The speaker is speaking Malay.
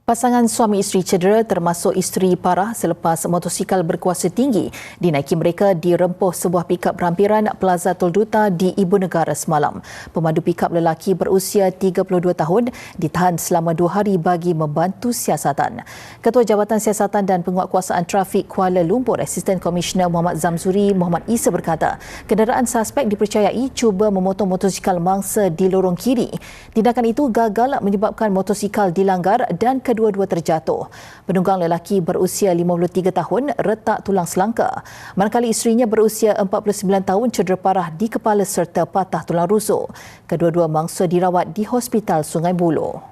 Pasangan suami isteri cedera termasuk isteri parah selepas motosikal berkuasa tinggi dinaiki mereka di rempuh sebuah pikap berhampiran Plaza Tolduta di Ibu Negara semalam. Pemandu pikap lelaki berusia 32 tahun ditahan selama dua hari bagi membantu siasatan. Ketua Jabatan Siasatan dan Penguatkuasaan Trafik Kuala Lumpur, Asisten Komisioner Muhammad Zamzuri Muhammad Isa berkata, kenderaan suspek dipercayai cuba memotong motosikal mangsa di lorong kiri. Tindakan itu gagal menyebabkan motosikal dilanggar dan kedua-dua terjatuh. Penunggang lelaki berusia 53 tahun retak tulang selangka. Manakala isterinya berusia 49 tahun cedera parah di kepala serta patah tulang rusuk. Kedua-dua mangsa dirawat di Hospital Sungai Buloh.